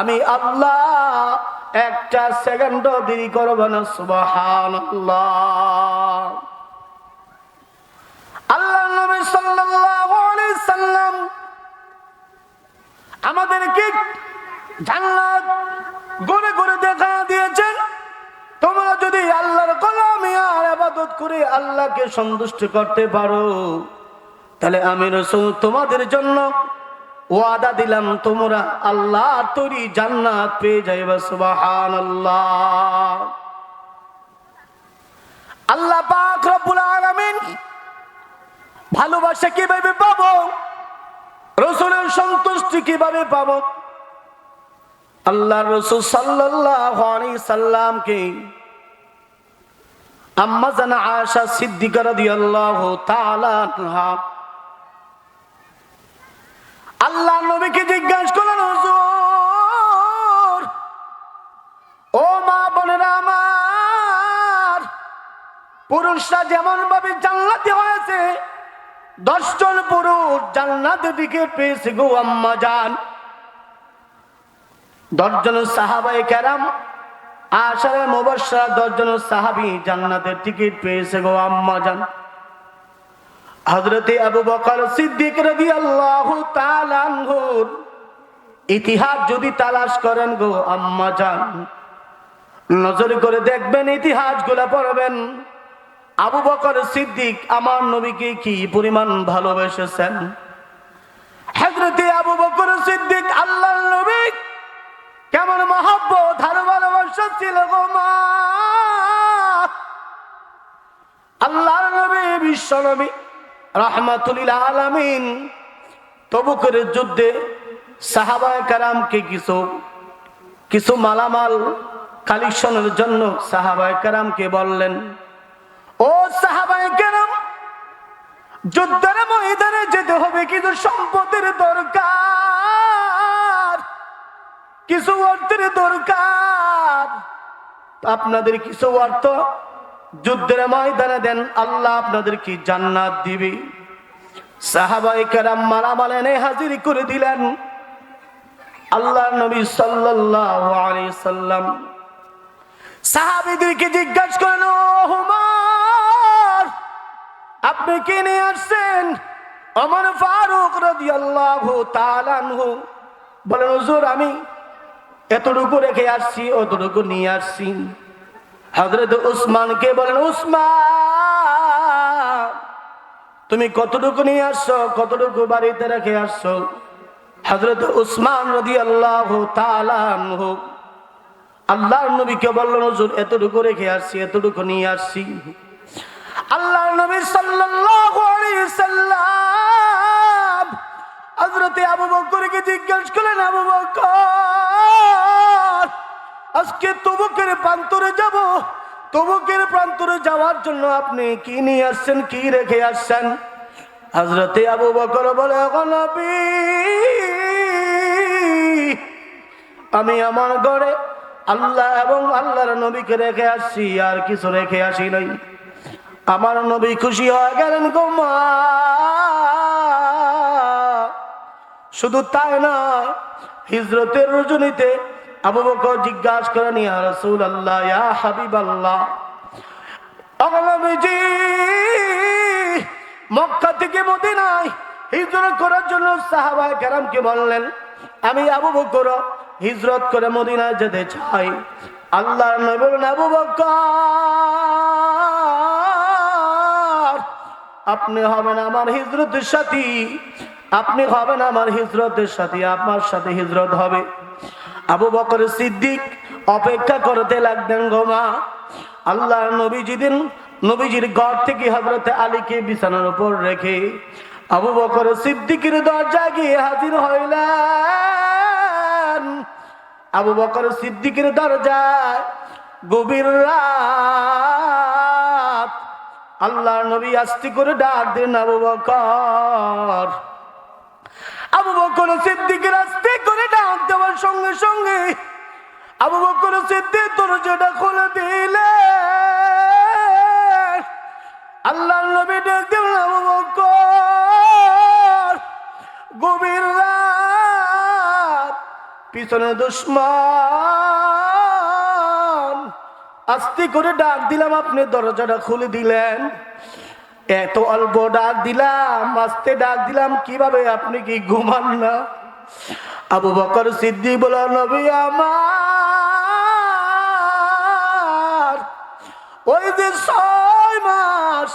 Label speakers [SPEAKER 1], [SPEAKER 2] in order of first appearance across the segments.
[SPEAKER 1] আমি আল্লাহ একটা সেকেন্ড দেরি করব না সুবাহান আল্লাহ জান্নাত গড়ে গড়ে দেখা দিয়েছেন। তোমরা যদি আল্লাহর কলামে আর আবাদত করে আল্লাহকে সন্তুষ্ট করতে পারো, তাহলে আমি রসুল তোমাদের জন্য ওয়াদা দিলাম, তোমরা আল্লাহ তৈরি জান্নাত পেয়ে যাইবা সুবাহান আল্লাহ আল্লাহ পাক রব্বুল আলামিন ভালোবাসা কীভাবে পাবো? রসুলের সন্তুষ্টি কীভাবে পাবো? আল্লাহ রসুল সাল্লাল্লাহু আলাইহি সাল্লামকে আম্মা জানা আয়েশা সিদ্দিকা রাদিয়াল্লাহু তাআলা আনহা আল্লাহ নবীকে জিজ্ঞাসা করলেন, হুজুর, ও মা বোনেরা আমার, পুরুষরা যেমন ভাবে জান্নাতি হয়েছে, দশজন পুরুষ জান্নাতের দিকে পেয়েছে গো আম্মা জান। দশজন সাহাবাই কেরাম, আশারে মুবাশশারা, দশজন সাহাবী জান্নাতের টিকিট পেয়েছে গো আম্মা জান। হযরতে আবু বকর সিদ্দিক রাদিয়াল্লাহু তাআলা আনহুর ইতিহাস যদি তালাশ করেন গো আম্মা জান, নজর করে দেখবেন ইতিহাসগুলা পড়বেন। আবু বকর সিদ্দিক আমার নবীকে কি পরিমাণ ভালোবেসেছেন? হযরতে আবু বকর সিদ্দিক আল্লাহর নবী, কেমন মহব্বত আর ভালোবাসা ছিল গো মা। আল্লাহর নবী, বিশ্ব নবী রহমাতুল আলামিন। তবুকের যুদ্ধে সাহাবায় কারামকে কিছু কিছু মালামাল কালেকশনের জন্য সাহাবায় কারামকে বললেন, ও সাহাবায় কারাম, যুদ্ধের ময়দানে যেতে হবে কিন্তু সম্পদের দরকার, কিছু অর্থের দরকার। আপনাদের কিছু অর্থ যুদ্ধের ময়দানে দেন, আল্লাহ আপনাদের কি জান্নাত দিবে। সাহাবাই কেরাম মালামাল এনে হাজির করে দিলেন। আল্লাহ নবী সাল্লাল্লাহু আলাইহি সাল্লাম সাহাবীদেরকে জিজ্ঞাসা করেন আপনি কি নিয়ে আসছেন? অমর ফারুক রাদিয়াল্লাহু তাআলা আনহু বলেন, হুজুর, আমি এতটুকু রেখে আসছি, অতটুকু নিয়ে আসছি। হজরত উসমানকে বলেন, উসমান, তুমি কতটুকু নিয়ে আসছো? কতটুকু বাড়িতে রেখে আসছো? হজরত উসমান রদি আল্লাহ হোক আল্লাহর নবীকে বললেন, হুজুর, এতটুকু রেখে আসছি, এতটুকু নিয়ে আসছি। আল্লাহর নবী সাল্লাল্লাহু আলাইহি আবু বকরকে জিজ্ঞাসা করলেন, আবু বকর আজকে তবুকের প্রান্তরে যাব। তবুকের প্রান্তরে যাওয়ার জন্য আপনি কি নিয়ে আসছেন, কি রেখে আসছেন? হজরতে আবু বকর বলে "এখন আমি আমার ঘরে আল্লাহ এবং আল্লাহর নবীকে রেখে আসছি, আর কিছু রেখে আসি নাই। আমার নবী খুশি হয়ে গেলেন, গো শুধু তাই নয়, হিজরতের রজনীতে আবু বকর জিজ্ঞাসা করেন ইয়া রাসূল আল্লাহ ইয়া হাবিব আল্লাহ নবীজি, মক্কা থেকে মদিনায় হিজরত করার জন্য সাহাবা কেরামকে বললেন? আমি আবু বকর হিজরত করে মদিনায় যেতে চাই। আল্লাহ নবী বলেন আবু বকর, আপনি হবেন আমার হিজরতের সাথী, আপনি হবেন আমার হিজরতের সাথী, আপনার সাথে হিজরত হবে। আবু বকর সিদ্দিক অপেক্ষা করতে লাগলেন গোমা আল্লাহ নবীজি দিন নবীজির ঘর থেকে হজরতে আলীকে বিছানার উপর রেখে আবু বকর সিদ্দিকের দরজা গিয়ে হাজির হইলেন। আবু বকর সিদ্দিকের দরজায় গভীর রাত আল্লাহ নবী আস্তি করে ডাক দেন আবু বকর আবু বকর সিদ্দিকের আস্তে করে ডাক দেওয়ার সঙ্গে সঙ্গে আবু বকর সিদ্দিক দরজাটা খুলে দিলে আল্লাহ নবী ডাক দিলেন, আবু বকর, গভীর রাত, পিছনে দুশ্মন। আস্তে করে ডাক দিলাম, আপনি দরজাটা খুলে দিলেন। এত অল্প ডাক দিলাম, আস্তে ডাক দিলাম, কীভাবে আপনি কি ঘুমান না? আবু বকর সিদ্ধি বলো নবী আমার, ওই যে ছয় মাস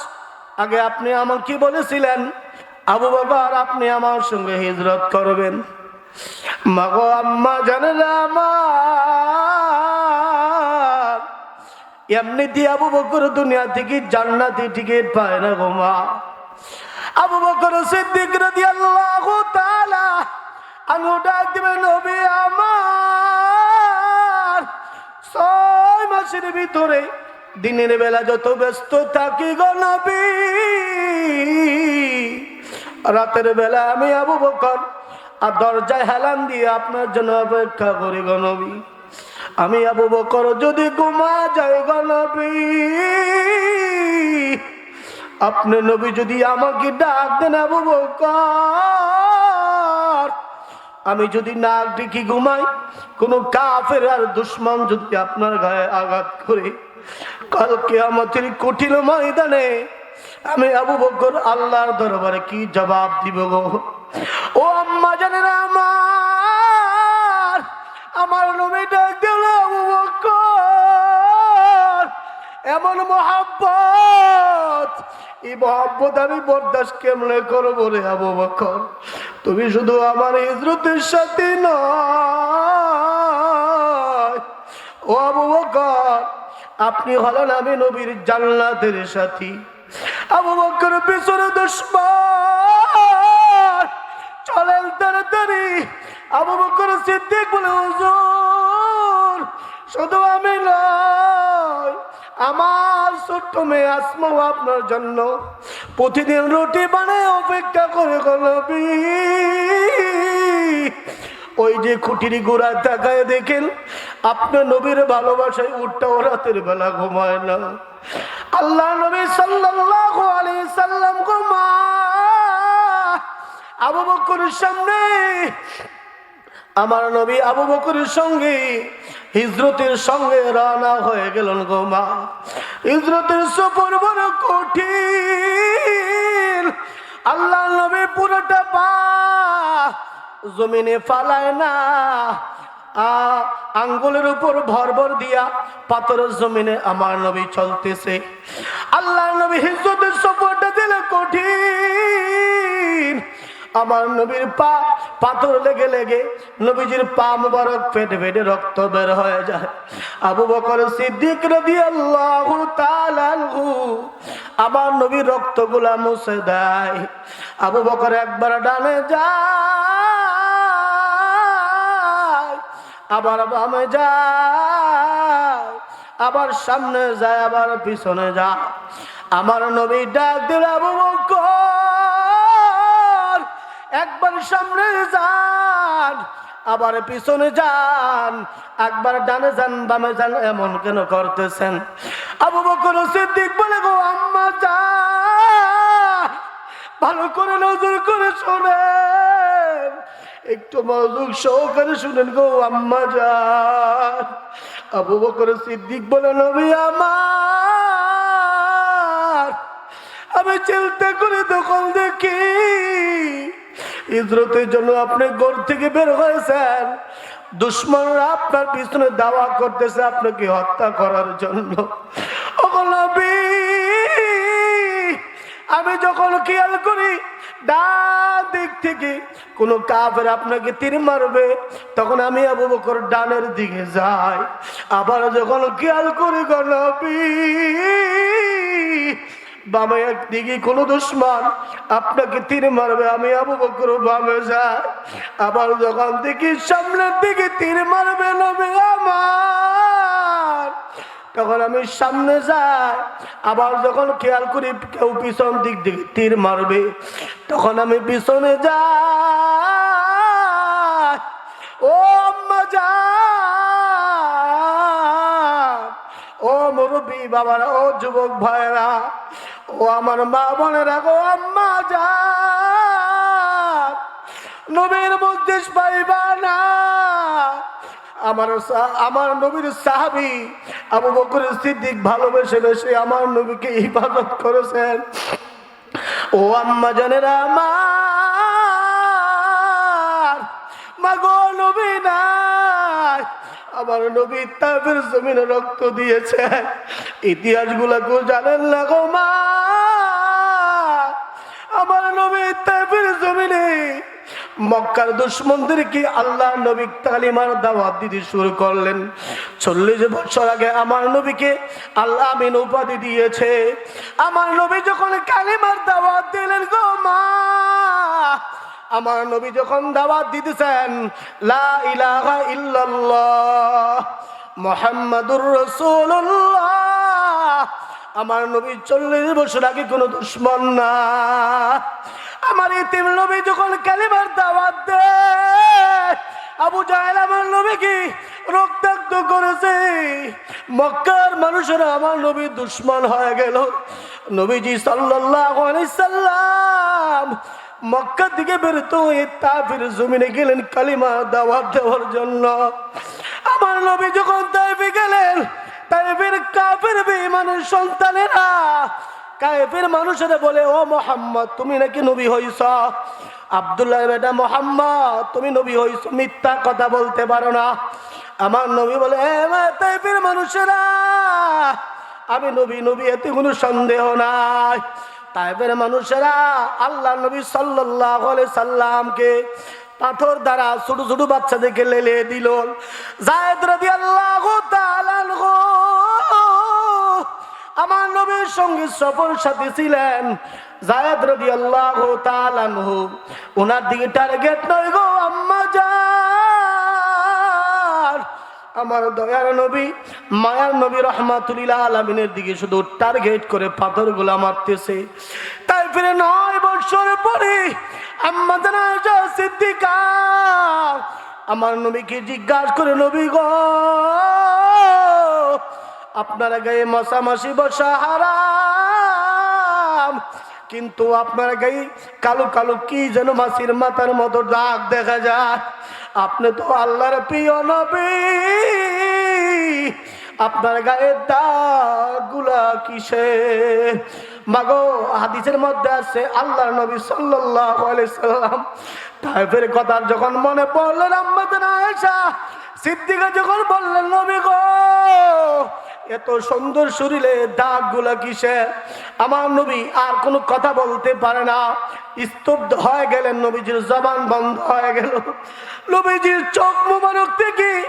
[SPEAKER 1] আগে আপনি আমাকে কি বলেছিলেন? আবু বকর, আপনি আমার সঙ্গে হিজরত করবেন। মাগো আম্মা জানেন আমার এমনি দিয়ে আবু বকর দুনিয়া থেকে জান্নাতি টিকিট পায় না গো মা। আবু বকর সিদ্দিক রাদিয়াল্লাহু তাআলা আঙ্গু ডাক দিবে নবী আমার, ছয় মাসের ভিতরে দিনের বেলা যত ব্যস্ত থাকি গো নবী। রাতের বেলা আমি আবু বকর আর দরজায় হেলান দিয়ে আপনার জন্য অপেক্ষা করি গো নবী। আমি আবু বকর যদি ঘুমা যাই গো নবী, আপনি নবী যদি আমাকে ডাক দেন আবু বকর, আমি যদি নাক ডেকে ঘুমাই, কোনো কাফের আর দুশ্মন যদি আপনার গায়ে আঘাত করে কালকে আমাদের কঠিন ময়দানে আমি আবু বকর আল্লাহর দরবারে কি জবাব দিব গো? ও আম্মা জানেন আমার আমার নবী ডাক এমন মহাব্বত, এই মহাব্বত আমি বরদাস্ত কেমনে করব রে আবু বকর তুমি শুধু আমার হিজরতের সাথে নয়। ও আবু বকর আপনি হলেন আমি নবীর জান্নাতের সাথী। আবু বকর পিছনে দুশ্মন, চলেন তাড়াতাড়ি আবু বকর সিদ্দিক বলে, হুজুর, শুধু আমি নয়, আমার ছোট্ট মেয়ে আসমাও আপনার জন্য প্রতিদিন রুটি বানায় অপেক্ষা করে গলবি ওই যে খুঁটির গোড়ায় তাকায় দেখেন, আপনার নবীর ভালোবাসায় উঠটাও রাতের বেলা ঘুমায় না। আল্লাহ নবী সাল্লাল্লাহু সাল্লাম ঘুমা আবু বকরের সামনে আমার নবী আবু বকরের সঙ্গে হিজরতের সঙ্গে রানা হয়ে গেলেন গো মা। হিজরতের সফর বড় কঠিন। আল্লাহ নবী পুরোটা পা জমিনে ফালায় না। আঙ্গুলের উপর ভর ভর দিয়া পাথরের জমিনে আমার নবী চলতেছে। আল্লাহ নবী হিজরতের সফরটা দিলে কঠিন। আমার নবীর পা পাথর লেগে লেগে নবীজির পা মুবারক ফেটে ফেটে রক্ত বের হয়ে যায়। আবু বকর সিদ্দিক রাদিয়াল্লাহু তাআলা আমার নবীর রক্তগুলা মুছে দেয়। আবু বকর একবার ডানে যায়, আবার বামে যায়, আবার সামনে যায়, আবার পিছনে যায়। আমার নবী ডাক দিল, আবু একবার সামনে যান, আবার পিছনে যান, একবার ডানে যান, বামে যান, এমন কেন করতেছেন? আবু বকর সিদ্দিক বলে, গো আম্মা, যা। ভালো করে নজর করে শোনেন, একটু মনোযোগ সহকারে শুনেন, গো আম্মা যান আবু বকর সিদ্দিক বলে, নবী আমার, আমি চিন্তা করে তখন দেখি। ইজরতের জন্য আপনি ঘর থেকে বের হয়েছেন। দুশ্মনরা আপনার পিছনে দাওয়া করতেছে আপনাকে হত্যা করার জন্য? আমি যখন খেয়াল করি, ডান দিক থেকে কোনো কাফের আপনাকে তীর মারবে, তখন আমি আবু বকর ডানের দিকে যাই। আবার যখন খেয়াল করি গো নবী বামে একদিকে কোনো দুশ্মন আপনাকে তীর মারবে, আমি আবু বকর বামে যাই আবার যখন দেখি সামনের দিকে তীর মারবে নবী আমার, তখন আমি সামনে যাই। আবার যখন খেয়াল করি কেউ পিছন দিক দিকে তীর মারবে, তখন আমি পিছনে যাই। ও আম্মা যা মুরব্বী বাবারা, ও যুবক ভাইরা ও আমার মা বোনেরা গো, আম্মা যা নবীর মধ্যে পাইবা না। আমার আমার নবীর সাহাবি আবু বকর সিদ্দিক ভালোবেসে বেসে আমার নবীকে ইবাদত করেছেন। ও আম্মা জানেরা, আমার মাগো নবী নাই আমার নবী তাবের জমিনে রক্ত দিয়েছে। ইতিহাস গুলাকেও জানেন না গো মা। আমার নবী তাবের জমিনে মক্কার দুশ্মনদেরকে আল্লাহ নবী তালিমার দাওয়াত দিতে শুরু করলেন? চল্লিশ বছর আগে আমার নবীকে আল্লাহ আমিন উপাধি দিয়েছে। আমার নবী যখন কালিমার দাওয়াত দিলেন গো মা আমার নবী যখন দাওয়াত দিতেছেন, লা মুহাম্মাদুর রাসূলুল্লাহ, আমার নবী চল্লিশ বছর আগে কোনো দুশ্মন না। আমার ইতিম নবী যখন কালিমার দাওয়াত দে আবু জাহেল আমার নবীকে রক্তাক্ত করেছে। মক্কার মানুষেরা আমার নবী দুশ্মন হয়ে গেল। নবীজি আলাইহি সাল্লাম মক্কা থেকে বেরোতে হয়ে তাফির জমিনে গেলেন কালিমা দাওয়াত দেওয়ার জন্য। আমার নবী যখন তাইফে গেলেন, তাইফের কাফের বেঈমানের সন্তানেরা কায়েফের মানুষেরা বলে, ও মোহাম্মদ, তুমি নাকি নবী হইছ? আবদুল্লাহ বেটা মোহাম্মদ, তুমি নবী হইছ, মিথ্যা কথা বলতে পারো না। আমার নবী বলে, "এ তাইফের মানুষেরা, আমি নবী নবী, এতে কোনো সন্দেহ নাই। তাইফের মানুষেরা আল্লাহ নবী আলাইহি সাল্লামকে পাথর দ্বারা ছোট ছোট বাচ্চাদেরকে লেলে দিল। জায়দ তাআলা আনহু আমার নবীর সঙ্গে সফর সাথী ছিলেন জায়দ রবি আল্লাহ ওনার দিকে টার্গেট নয় গো। আমার দয়ার নবী, মায়ার নবী রহমাতুল্লাহ আলমিনের দিকে শুধু টার্গেট করে পাথরগুলা মারতেছে। তাই ফিরে নয় বছর পরে সিদ্দিকা আমার নবীকে জিজ্ঞাসা করে, নবী গ, আপনারা গায়ে মশামাসি বসা হারাম। কিন্তু আপনার গায়ে কালো কালো কি যেন মাসির মাথার মতো দাগ দেখা যায়? আপনি তো আল্লাহর প্রিয় নবী। আপনার গায়ে দাগুলা কিসে? মাগো, হাদিসের মধ্যে আছে, আল্লাহর নবী সাল্লাম তাইফের কথা যখন মনে পড়লেন আম্মাদের আয়েশা সিদ্দিকা যখন বললেন, নবী গো এত সুন্দর শরীরে দাগগুলা কিসে? আমার নবী আর কোনো কথা বলতে পারে না। স্তব্ধ হয়ে গেলেন নবীজির জবান বন্ধ হয়ে গেল। নবীজির চোখ মুবারক থেকে